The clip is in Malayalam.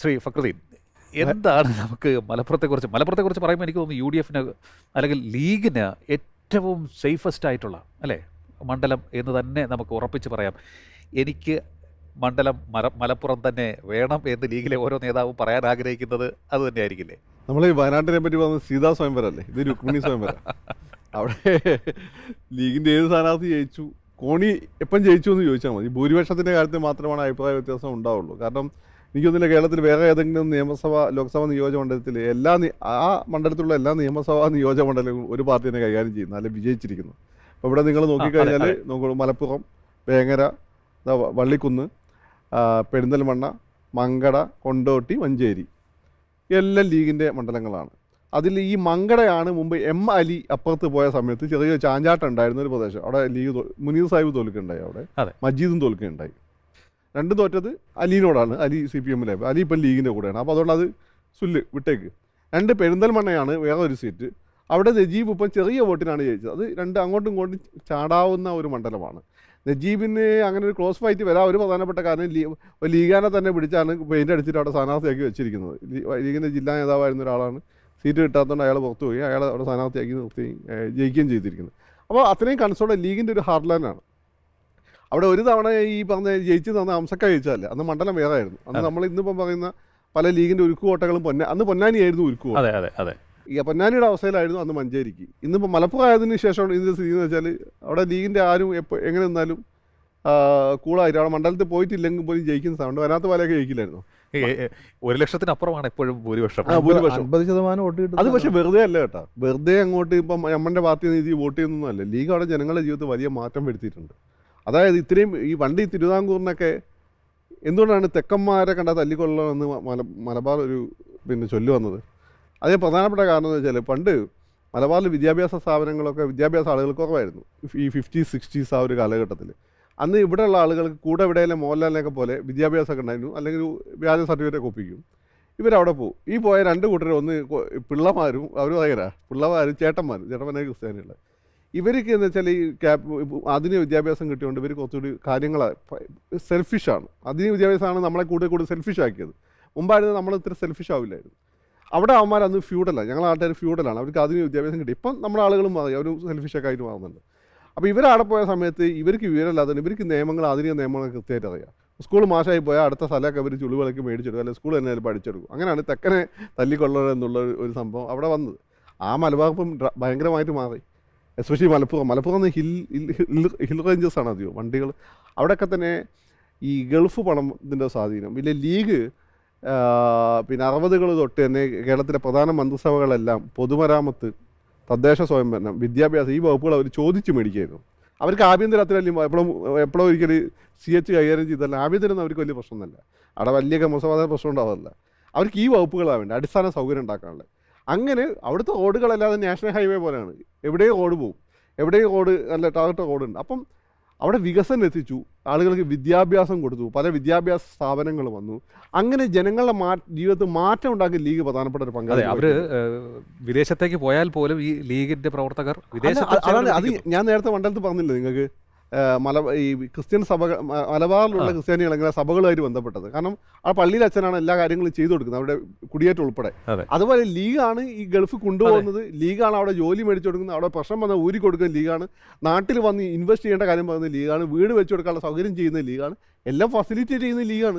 ശ്രീ ഫക്രുദ്ദീൻ എന്താണ് നമുക്ക് മലപ്പുറത്തെക്കുറിച്ച് മലപ്പുറത്തെക്കുറിച്ച് പറയുമ്പോൾ എനിക്ക് തോന്നുന്നു യു ഡി എഫിന് അല്ലെങ്കിൽ ലീഗിന് ഏറ്റവും സേഫസ്റ്റ് ആയിട്ടുള്ള അല്ലേ? മണ്ഡലം എന്ന് തന്നെ നമുക്ക് ഉറപ്പിച്ച് പറയാം. എനിക്ക് മണ്ഡലം മല മലപ്പുറം തന്നെ വേണം എന്ന് ലീഗിലെ ഓരോ നേതാവും പറയാൻ ആഗ്രഹിക്കുന്നത് അത് തന്നെ ആയിരിക്കില്ലേ നമ്മൾ ഈ വയനാട്ടിനെ പറ്റി പറഞ്ഞത് സീതാ സ്വയംവരം അല്ലേ ഇത് രുക്മിണി സ്വയംവരം. അവിടെ ലീഗിന്റെ ഏത് സ്ഥാനാർത്ഥി ജയിച്ചു? കോണി എപ്പം ജയിച്ചു എന്ന് ചോദിച്ചാൽ മതി. ഭൂരിപക്ഷത്തിന്റെ കാര്യത്തിൽ മാത്രമാണ് അഭിപ്രായ വ്യത്യാസം ഉണ്ടാവുള്ളൂ. കാരണം എനിക്കൊന്നുമില്ല കേരളത്തിൽ വേറെ ഏതെങ്കിലും നിയമസഭ ലോക്സഭാ നിയോജക മണ്ഡലത്തിൽ എല്ലാ ആ മണ്ഡലത്തിലുള്ള എല്ലാ നിയമസഭാ നിയോജക മണ്ഡലങ്ങളും ഒരു പാർട്ടി തന്നെ കൈകാര്യം ചെയ്യുന്നു അല്ലെ വിജയിച്ചിരിക്കുന്നു. അപ്പോൾ ഇവിടെ നിങ്ങൾ നോക്കിക്കഴിഞ്ഞാൽ. നോക്കൂ മലപ്പുറം വേങ്ങര വള്ളിക്കുന്ന് പെരിന്തൽമണ്ണ മങ്കട കൊണ്ടോട്ടി മഞ്ചേരി എല്ലാം ലീഗിന്റെ മണ്ഡലങ്ങളാണ്. അതിൽ ഈ മങ്കടയാണ് മുമ്പ് എം അലി അപ്പുറത്ത് പോയ സമയത്ത് ചെറിയ ചാഞ്ചാട്ടം ഉണ്ടായിരുന്ന ഒരു പ്രദേശം. അവിടെ ലീഗ് മുനീർ സാഹിബ് തോൽക്കുണ്ടായി അവിടെ. മജീദും തോൽക്കുന്നുണ്ടായി രണ്ടും തോറ്റത് അലീനോടാണ്. അലി സി പി എമ്മിലെ. അലി ഇപ്പം ലീഗിന്റെ കൂടെയാണ്. അപ്പോൾ അതുകൊണ്ട് അത് സുല്ല് വിട്ടേക്ക്. രണ്ട് പെരിന്തൽമണ്ണയാണ് വേറൊരു സീറ്റ്. അവിടെ നജീബ് ഇപ്പം ചെറിയ വോട്ടിനാണ് ജയിച്ചത്. അത് രണ്ട് അങ്ങോട്ടും ഇങ്ങോട്ടും ചാടാവുന്ന ഒരു മണ്ഡലമാണ്. നജീബിന് അങ്ങനെ ഒരു ക്ലോസ് ഫൈറ്റ് വരാൻ ഒരു പ്രധാനപ്പെട്ട കാരണം ലീ ലീഗാനെ തന്നെ പിടിച്ചാണ് പെയിന്റ് അടിച്ചിട്ട് അവിടെ സ്ഥാനാർത്ഥിയാക്കി വെച്ചിരിക്കുന്നത്. ലീഗിന്റെ ജില്ലാ നേതാവായിരുന്ന ഒരാളാണ്. സീറ്റ് കിട്ടാത്തതുകൊണ്ട് അയാൾ പുറത്തു പോയി അയാൾ അവിടെ സ്ഥാനാർത്ഥിയാക്കി നിർത്തി ജയിക്കുകയും ചെയ്തിരിക്കുന്നത് അപ്പോൾ അത്രയും കൺസോൾ ലീഗിന്റെ ഒരു ഹാർഡ്ലാൻഡാണ് അവിടെ ഒരു തവണ ഈ പറഞ്ഞ ജയിച്ചു തന്ന അംസക്ക ജയിച്ചതല്ല? അന്ന് മണ്ഡലം വേറെ ആയിരുന്നു അന്ന് നമ്മൾ ഇന്നിപ്പം പറയുന്ന പല ലീഗിന്റെ ഉരുക്കുകോട്ടകളും പൊന്ന അന്ന് പൊന്നാനിയായിരുന്നു ഉരുക്കുകോട്ട അതെ അതെ അതെ. ഈ പൊന്നാനിയുടെ അവസ്ഥയിലായിരുന്നു അന്ന് മഞ്ചേരിക്ക്. ഇന്നിപ്പോൾ മലപ്പുറം ആയതിനു ശേഷം ഇതിന്റെ സ്ഥിതി എന്ന് വെച്ചാൽ അവിടെ ലീഗിന്റെ ആരും എപ്പോൾ എങ്ങനെ നിന്നാലും കൂളായിട്ട് അവിടെ മണ്ഡലത്തിൽ പോയിട്ടില്ലെങ്കിൽ പോലും ജയിക്കുന്ന സൗണ്ട് വരാത്ത പോലെയൊക്കെ ജയിക്കില്ലായിരുന്നു? ഒരു ലക്ഷത്തിനപ്പുറമാണ് എപ്പോഴും ഭൂരിപക്ഷം. ഭൂരിപക്ഷം. ശതമാനം വോട്ട് അത് പക്ഷെ വെറുതെ അല്ല കേട്ടോ. വെറുതെ അങ്ങോട്ട് ഇപ്പം നമ്മുടെ പാർട്ടി നീതി വോട്ട് ചെയ്യുന്നൊന്നും അല്ല ലീഗ് അവിടെ ജനങ്ങളുടെ ജീവിതത്തിൽ വലിയ മാറ്റം വരുത്തിയിട്ടുണ്ട്. അതായത് ഇത്രയും ഈ വണ്ടി തിരുവിതാംകൂറിനൊക്കെ എന്തുകൊണ്ടാണ് തെക്കന്മാരെ കണ്ട തല്ലിക്കൊള്ളണമെന്ന് മല മലബാർ ഒരു പിന്നെ ചൊല്ലു വന്നത്? അതിന് പ്രധാനപ്പെട്ട കാരണം എന്ന് വെച്ചാൽ പണ്ട് മലബാറിൽ വിദ്യാഭ്യാസ സ്ഥാപനങ്ങളൊക്കെ വിദ്യാഭ്യാസ ആളുകൾ കുറവായിരുന്നു. ഈ ഫിഫ്റ്റീസ് സിക്സ്റ്റീസ് ആ ഒരു കാലഘട്ടത്തിൽ അന്ന് ഇവിടെയുള്ള ആളുകൾക്ക് കൂടെ ഇവിടെയുള്ള മോഹൻലാലിനൊക്കെ പോലെ വിദ്യാഭ്യാസമൊക്കെ ഉണ്ടായിരുന്നു. അല്ലെങ്കിൽ വ്യാജ സർട്ടിഫിക്കറ്റ് ഒപ്പിക്കും. ഇവരവിടെ പോകും ഈ പോയ രണ്ട് കൂട്ടരും ഒന്ന് പിള്ളമാരും അവർ ഭയങ്കര. പിള്ളമാരും ചേട്ടന്മാരും. ചേട്ടന്മാരെ ക്രിസ്ത്യാനികൾ ഇവർക്ക് എന്ന് വെച്ചാൽ ഈ ക്യാപ് ആധുനിക വിദ്യാഭ്യാസം കിട്ടിയോണ്ട് ഇവർ കുറച്ചുകൂടി കാര്യങ്ങൾ സെൽഫിഷാണ് ആധുനിക വിദ്യാഭ്യാസമാണ് നമ്മളെ കൂടുതൽ കൂടുതൽ സെൽഫിഷ് ആക്കിയത്. മുമ്പായിരുന്നു നമ്മൾ ഇത്ര സെൽഫിഷ് ആവില്ലായിരുന്നു. അവിടെ അവന്മാർ അന്ന് ഫ്യൂഡലാണ് ഞങ്ങൾ ആൾക്കാർ ഫ്യൂഡലാണ് അവർക്ക് ആധുനിക വിദ്യാഭ്യാസം കിട്ടി. ഇപ്പം നമ്മുടെ ആളുകളും മാറി അവർ സെൽഫിഷൊക്കെ ആയിട്ട് മാറുന്നുണ്ട്. അപ്പോൾ ഇവർ ഇവരവിടെ പോയ സമയത്ത് ഇവർക്ക് വിവരമില്ലാതെ ഇവർക്ക് നിയമങ്ങൾ ആധുനിക നിയമങ്ങൾ കൃത്യമായിട്ട് അറിയാം. സ്കൂൾ മാഷായി പോയാൽ അടുത്ത സ്ഥലമൊക്കെ അവർ ചുളിവിളക്ക് മേടിച്ചെടുക്കും. അല്ലെങ്കിൽ സ്കൂൾ തന്നെ പഠിച്ചെടുക്കും. അങ്ങനെയാണ് തെക്കനെ തല്ലിക്കൊള്ളണം എന്നുള്ള ഒരു- സംഭവം അവിടെ വന്നത്. ആ മലബാർ ഇപ്പം ഭയങ്കരമായിട്ട് മാറി. Especially Malappuram. Malappuram hill hill hill ranges ആണ് അധികം. വണ്ടികൾ. അവിടെയൊക്കെ തന്നെ ഈ ഗൾഫ് പണത്തിന്റെ സ്വാധീനം. പിന്നെ ലീഗ് പിന്നെ അറുപതുകൾ തൊട്ട് തന്നെ കേരളത്തിലെ പ്രധാന മന്ത്രിസഭകളെല്ലാം പൊതുമരാമത്ത് തദ്ദേശ സ്വയംഭരണം വിദ്യാഭ്യാസം ഈ വകുപ്പുകൾ അവർ ചോദിച്ചു മേടിക്കായിരുന്നു. അവർക്ക് ആഭ്യന്തര അത്ര വലിയ എപ്പോഴും എപ്പോഴും ഒരിക്കൽ സി എച്ച് കൈകാര്യം ചെയ്തല്ല ആഭ്യന്തരം അവർക്ക് വലിയ പ്രശ്നമൊന്നുമല്ല. അവിടെ വലിയ ക്രമസമാധാന പ്രശ്നം ഉണ്ടാവില്ല അവർക്ക് ഈ വകുപ്പുകളാണ് വേണ്ടത്. അടിസ്ഥാന സൗകര്യം ഉണ്ടാക്കാനുള്ളത്. അങ്ങനെ അവിടുത്തെ റോഡുകളല്ലാതെ നാഷണൽ ഹൈവേ പോലെയാണ്. എവിടെയും റോഡ് പോകും എവിടെയും റോഡ് അല്ല ടാർഗറ്റ് റോഡുണ്ട് അപ്പം അവിടെ വികസനം എത്തിച്ചു. ആളുകൾക്ക് വിദ്യാഭ്യാസം കൊടുത്തു. പല വിദ്യാഭ്യാസ സ്ഥാപനങ്ങൾ വന്നു. അങ്ങനെ ജനങ്ങളുടെ മാ ജീവിതത്തിൽ മാറ്റം ഉണ്ടാക്കി ലീഗ് പ്രധാനപ്പെട്ട ഒരു പങ്കാളി അവർ വിദേശത്തേക്ക് പോയാൽ പോലും ഈ ലീഗിന്റെ പ്രവർത്തകർ വിദേശ അത് ഞാൻ നേരത്തെ മണ്ഡലത്തിൽ പറഞ്ഞില്ലേ നിങ്ങൾക്ക്? മല ഈ ക്രിസ്ത്യൻ സഭ മലബാറിലുള്ള. ക്രിസ്ത്യാനികൾ എങ്ങനെ സഭകളുമായിട്ട് ബന്ധപ്പെട്ടത്. കാരണം ആ പള്ളിയിൽ അച്ഛനാണ് എല്ലാ കാര്യങ്ങളും ചെയ്തു കൊടുക്കുന്നത് അവിടെ കുടിയേറ്റം ഉൾപ്പെടെ. അതുപോലെ ലീഗാണ് ഈ ഗൾഫ് കൊണ്ടുപോകുന്നത്. ലീഗാണ് അവിടെ ജോലി മേടിച്ചു കൊടുക്കുന്നത്. അവിടെ പ്രശ്നം വന്ന ഊരി കൊടുക്കുന്ന ലീഗാണ്. നാട്ടിൽ വന്ന് ഇൻവെസ്റ്റ് ചെയ്യേണ്ട കാര്യം പറയുന്നത് ലീഗാണ്. വീട് വെച്ചു കൊടുക്കാനുള്ള സൗകര്യം ചെയ്യുന്ന ലീഗാണ്. എല്ലാം ഫെസിലിറ്റേറ്റ് ചെയ്യുന്ന ലീഗാണ്.